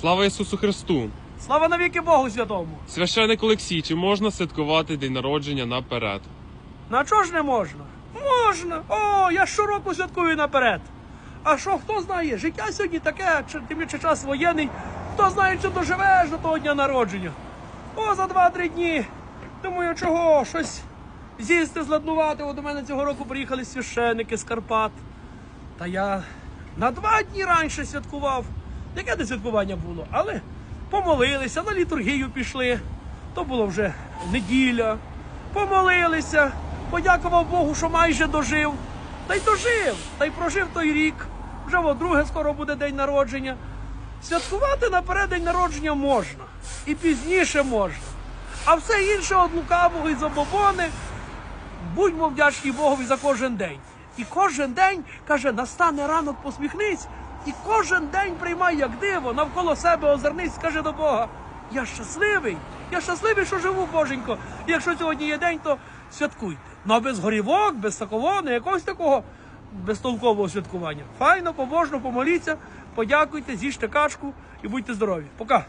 Слава Ісусу Христу! Слава навіки Богу Святому! Священик Олексій, чи можна святкувати день народження наперед? На чого ж не можна? Можна. О, я щороку святкую наперед. А що, хто знає? Життя сьогодні таке, чи тим більше час воєнний. Хто знає, чи доживеш до того дня народження. О, за два-три дні. Думаю, чого? Щось з'їсти, зладнувати. От до мене цього року приїхали священники з Карпат. Та я на два дні раніше святкував. Яке не святкування було? Але помолилися, на літургію пішли. То було вже неділя. Помолилися, подякував Богу, що майже дожив. Та й дожив, та й прожив той рік. Вже во друге скоро буде день народження. Святкувати наперед день народження можна. І пізніше можна. А все інше од лукавого і забобони будьмо вдячні Богові за кожен день. І кожен день каже, настане ранок, посміхнись, і кожен день приймай як диво, навколо себе озирнись, скажи до Бога. Я щасливий, я щасливий, що живу, Боженько. І якщо сьогодні є день, то святкуйте. Ну а без горівок, без такого, не якогось такого безтолкового святкування. Файно, побожно, помоліться, подякуйте, з'їжте кашку і будьте здорові. Пока.